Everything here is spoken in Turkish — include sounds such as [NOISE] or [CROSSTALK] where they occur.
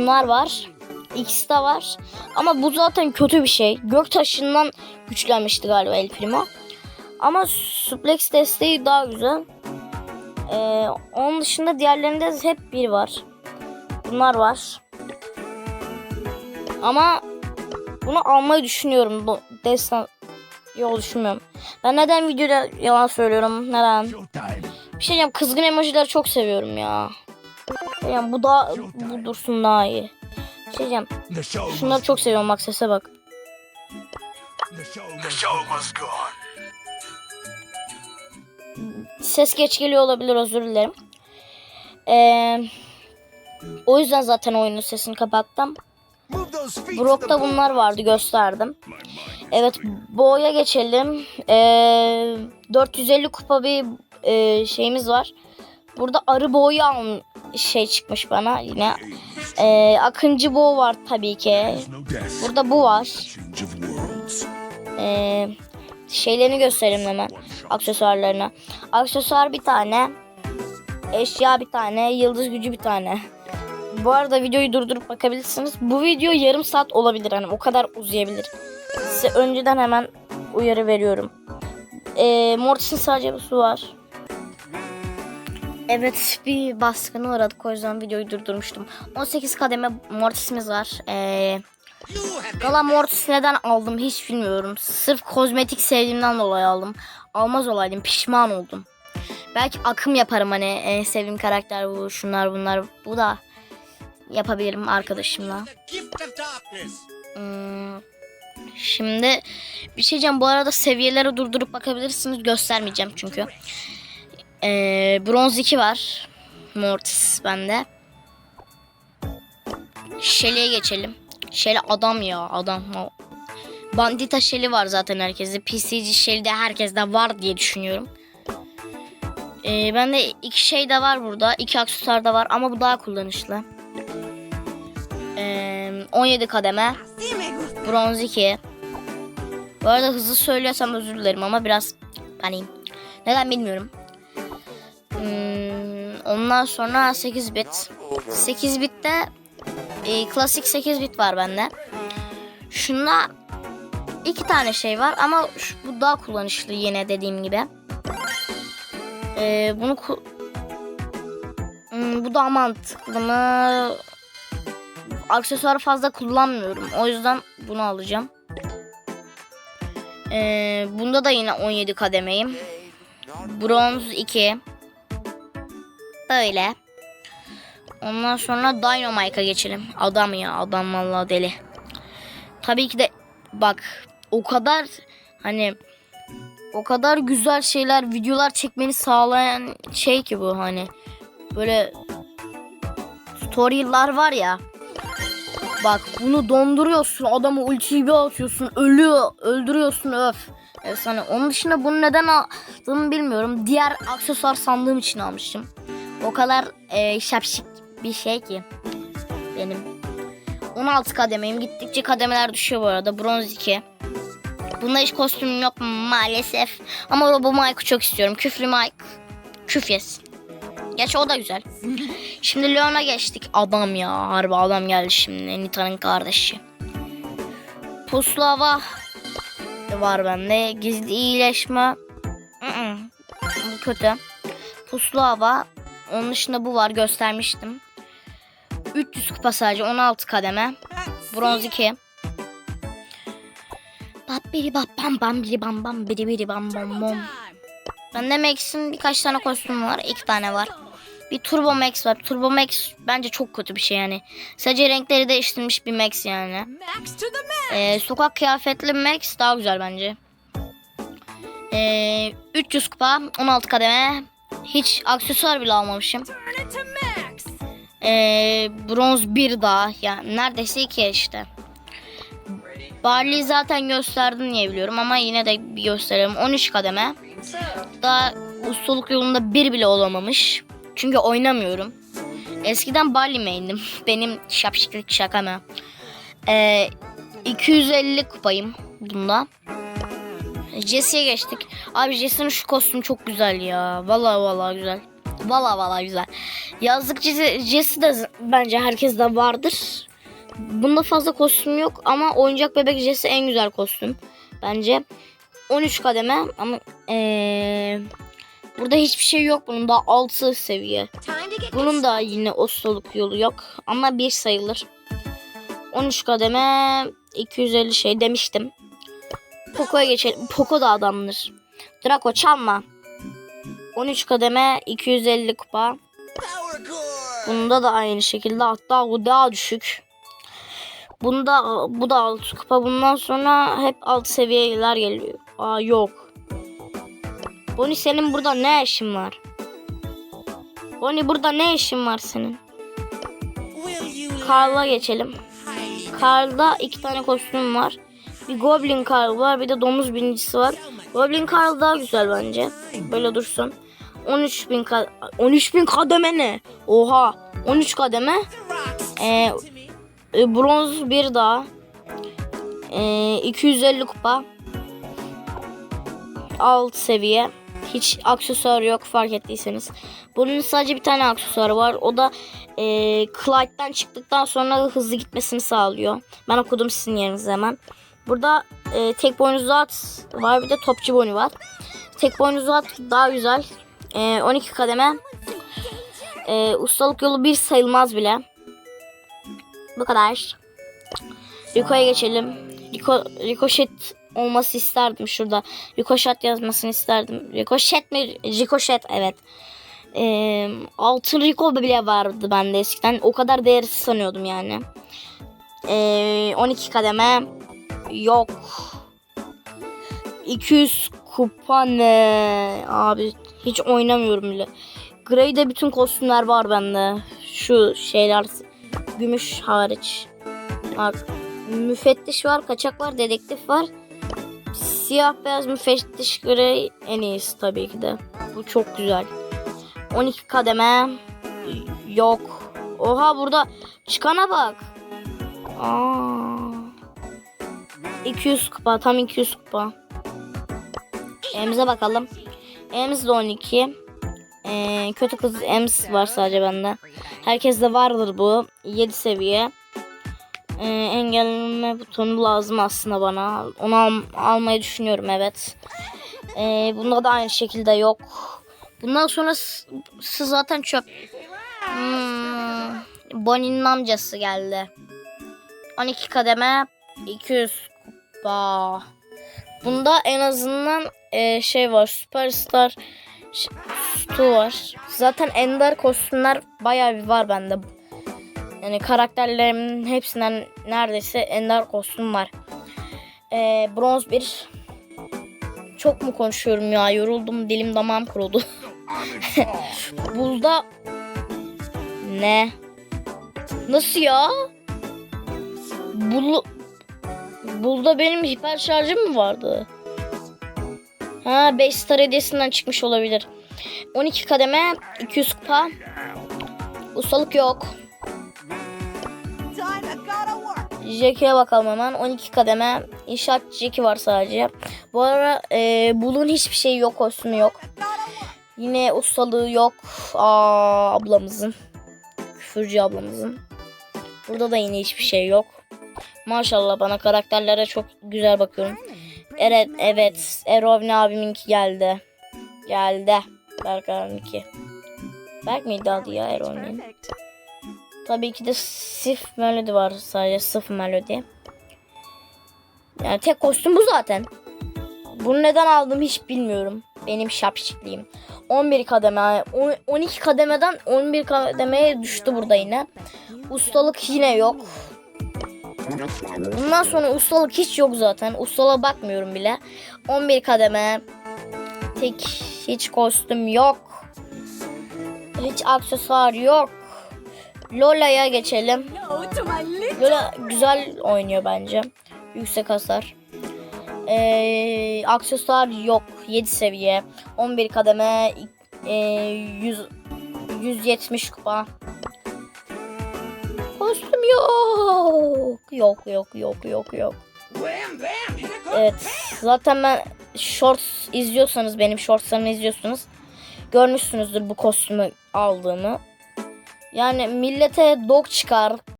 Bunlar var. İkisi de var. Ama bu zaten kötü bir şey. Göktaşından güçlenmişti galiba El Primo. Ama suplex desteği daha güzel. Ee, onun dışında diğerlerinde hep bir var. Bunlar var. Ama bunu almayı düşünüyorum. Bu destan Yok düşünmüyorum. Ben neden videoda yalan söylüyorum? Neden? Bir şey diyeceğim. Kızgın emojileri çok seviyorum ya. Yani bu da bu dursun daha iyi. Şey diyeceğim. Şunları çok seviyorum bak sese bak. Ses geç geliyor olabilir özür dilerim. Ee, o yüzden zaten oyunun sesini kapattım. Brock'ta bunlar vardı gösterdim. Evet Bo'ya geçelim. Ee, 450 kupa bir e, şeyimiz var. Burada arı boğu al şey çıkmış bana yine. Ee, Akıncı boğ var tabii ki. Burada bu var. Ee, şeylerini göstereyim hemen. Aksesuarlarını. Aksesuar bir tane. Eşya bir tane. Yıldız gücü bir tane. Bu arada videoyu durdurup bakabilirsiniz. Bu video yarım saat olabilir. Hani o kadar uzayabilir. Size önceden hemen uyarı veriyorum. Ee, Mortis'in sadece bu su var. Evet bir baskına uğradık o yüzden videoyu durdurmuştum. 18 kademe Mortis'imiz var. Ee, Gala Mortis neden aldım hiç bilmiyorum. Sırf kozmetik sevdiğimden dolayı aldım. Almaz olaydım pişman oldum. Belki akım yaparım hani en sevdiğim karakter bu şunlar bunlar. Bu da yapabilirim arkadaşımla. Hmm, Şimdi bir şey diyeceğim bu arada seviyeleri durdurup bakabilirsiniz göstermeyeceğim çünkü. Ee, bronz 2 var. Mortis bende. Shelly'e geçelim. Shelly adam ya adam. Bandita Shelly var zaten herkeste. PCG Shelly de herkeste var diye düşünüyorum. Ee, bende iki şey de var burada. iki aksesuar da var ama bu daha kullanışlı. Ee, 17 kademe. Bronz 2. Bu arada hızlı söylüyorsam özür dilerim ama biraz hani neden bilmiyorum. Hmm, ondan sonra 8 bit. 8 bitte e, klasik 8 bit var bende. Şunda iki tane şey var ama şu, bu daha kullanışlı yine dediğim gibi. Ee, bunu Hmm, bu daha mantıklı mı? Aksesuarı fazla kullanmıyorum. O yüzden bunu alacağım. Ee, bunda da yine 17 kademeyim. Bronz 2. Böyle. Ondan sonra Dynamite'a geçelim. Adam ya adam vallahi deli. Tabii ki de bak o kadar hani o kadar güzel şeyler videolar çekmeni sağlayan şey ki bu hani böyle story'lar var ya bak bunu donduruyorsun adamı ultiyi bir atıyorsun ölüyor öldürüyorsun öf efsane onun dışında bunu neden aldığımı bilmiyorum diğer aksesuar sandığım için almıştım o kadar e, şapşik bir şey ki benim 16 kademeyim gittikçe kademeler düşüyor bu arada bronz 2 Bunda hiç kostümüm yok maalesef. Ama Robo Mike'ı çok istiyorum. Küflü Mike. Küf yesin. Gerçi o da güzel. Şimdi Leon'a geçtik. Adam ya. Harbi adam geldi şimdi. Nita'nın kardeşi. Puslu hava var bende. Gizli iyileşme. Bu kötü. Puslu hava. Onun dışında bu var. Göstermiştim. 300 kupa sadece. 16 kademe. Bronz 2. Bap biri bap bam bam biri bam bam biri biri bam bam bam. Bende Max'in birkaç tane kostümü var. iki tane var. Bir Turbo Max var. Turbo Max bence çok kötü bir şey yani. Sadece renkleri değiştirilmiş bir Max yani. Max max. Ee, sokak kıyafetli Max daha güzel bence. Ee, 300 kupa 16 kademe. Hiç aksesuar bile almamışım. Ee, bronz 1 daha. Yani neredeyse 2 işte. Barley zaten gösterdim diye biliyorum ama yine de bir gösterelim. 13 kademe. Daha ustalık yolunda bir bile olamamış. Çünkü oynamıyorum. Eskiden Barley main'dim. [LAUGHS] Benim şapşiklik şaka mı? Ee, 250 kupayım bunda. Jesse'ye geçtik. Abi Jesse'nin şu kostümü çok güzel ya. Vallahi vallahi güzel. Valla valla güzel. Yazlık Jesse de bence herkeste vardır. Bunda fazla kostüm yok ama oyuncak bebek Jesse en güzel kostüm. Bence 13 kademe ama eee, burada hiçbir şey yok. Bunun da 6 seviye. Bunun da yine ustalık yolu yok ama bir sayılır. 13 kademe 250 şey demiştim. Poco'ya geçelim. Poco da adamdır. Draco çalma. 13 kademe 250 kupa. Bunda da aynı şekilde hatta bu daha düşük. Bunda bu da 6 kupa. Bundan sonra hep alt seviyeler geliyor. Aa yok. Bonnie senin burada ne işin var? Bonnie burada ne işin var senin? Karl'a geçelim. Karl'da iki tane kostüm var. Bir Goblin Karl var bir de domuz binicisi var. Goblin Karl daha güzel bence. Böyle dursun. 13 bin, ka 13 bin kademe ne? Oha. 13 kademe. Ee, e, bronz bir daha. Ee, 250 kupa. Alt seviye. Hiç aksesuar yok fark ettiyseniz. Bunun sadece bir tane aksesuarı var. O da e, Clyde'den çıktıktan sonra hızlı gitmesini sağlıyor. Ben okudum sizin yerinize hemen. Burada e, tek boynuzlu at var bir de topçu boynu var. Tek boynuzlu at daha güzel. E, 12 kademe. E, ustalık yolu bir sayılmaz bile. Bu kadar. Rico'ya geçelim. Rico, Ricochet olması isterdim şurada. Ricochet yazmasını isterdim. Ricochet mi? Ricochet evet. Ee, altın Rico bile vardı bende eskiden. O kadar değersiz sanıyordum yani. Ee, 12 kademe yok. 200 kupa ne? Abi hiç oynamıyorum bile. Grey'de bütün kostümler var bende. Şu şeyler gümüş hariç. Bak müfettiş var, kaçak var, dedektif var. Siyah beyaz müfettiş Grey en iyisi tabii ki de. Bu çok güzel. 12 kademe yok. Oha burada çıkana bak. Aa. 200 kupa tam 200 kupa. Elimize bakalım. Ems de 12. Ee, kötü kız Ems var sadece bende. Herkeste vardır bu. 7 seviye. Ee, engelleme butonu lazım aslında bana. Onu al- almayı düşünüyorum evet. Ee, bunda da aynı şekilde yok. Bundan sonrası zaten çöp. Hmm, Bonnie'nin amcası geldi. 12 kademe 200 kupa. Bunda en azından e, şey var. Superstar ş- Stu var. Zaten ender kostümler bayağı bir var bende. Yani karakterlerimin hepsinden neredeyse ender kostüm var. E, bronz bir. Çok mu konuşuyorum ya? Yoruldum. Dilim damağım kurudu. [LAUGHS] Bulda ne? Nasıl ya? Bul Bulda benim hiper şarjım mı vardı? Ha 5 star hediyesinden çıkmış olabilir. 12 kademe 200 kupa. Ustalık yok. Jack'e bakalım hemen. 12 kademe. İnşaat Jack'i var sadece. Bu ara e, Bulun hiçbir şey yok. Kostümü yok. Yine ustalığı yok. Aa, ablamızın. Küfürcü ablamızın. Burada da yine hiçbir şey yok. Maşallah bana karakterlere çok güzel bakıyorum. Evet evet. Erovni abiminki geldi. Geldi. Berkay'ınki. Berk miydi adı ya Erovni'nin? Tabii ki de Sif Melody var sadece Sif Melody. Yani tek kostüm bu zaten. Bunu neden aldım hiç bilmiyorum. Benim şapşikliğim. 11 kademe, on- 12 kademeden 11 kademeye düştü burada yine. Ustalık yine yok. Bundan sonra ustalık hiç yok zaten. Ustalığa bakmıyorum bile. 11 kademe. Tek hiç kostüm yok. Hiç aksesuar yok. Lola'ya geçelim. Lola güzel oynuyor bence. Yüksek hasar. Ee, aksesuar yok. 7 seviye. 11 kademe. Ee, 100, 170 kupa. Kostüm yok. Yok yok yok yok yok. Evet. Zaten ben shorts izliyorsanız benim shortslarımı izliyorsunuz. görmüşsünüzdür bu kostümü aldığımı. Yani millete dog çıkar,